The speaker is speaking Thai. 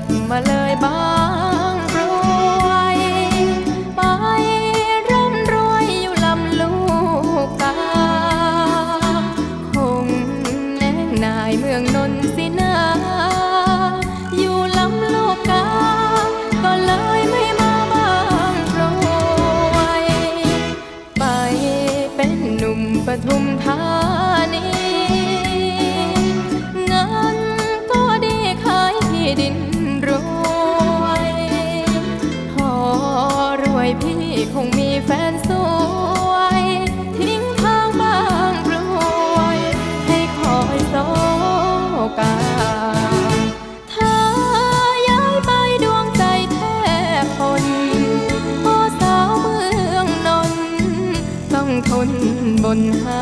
บมาเลยบางรวยไปร่ำรวยอยู่ลำลูกกาคงแน่งนายเมืองนนสินาอยู่ลำลูกกาก็เลยไม่มาบางรวยไปเป็นหนุ่มปทุมธานีงานก็ดีขายที่ดิน รวย พอรวยพี่คงมีแฟนสวย ทิ้งทางบ้างรวย ให้คอยโซกาถ้าย้ายไปดวงใจแทบทนพอสาวเมืองนน ต้องทนบนหา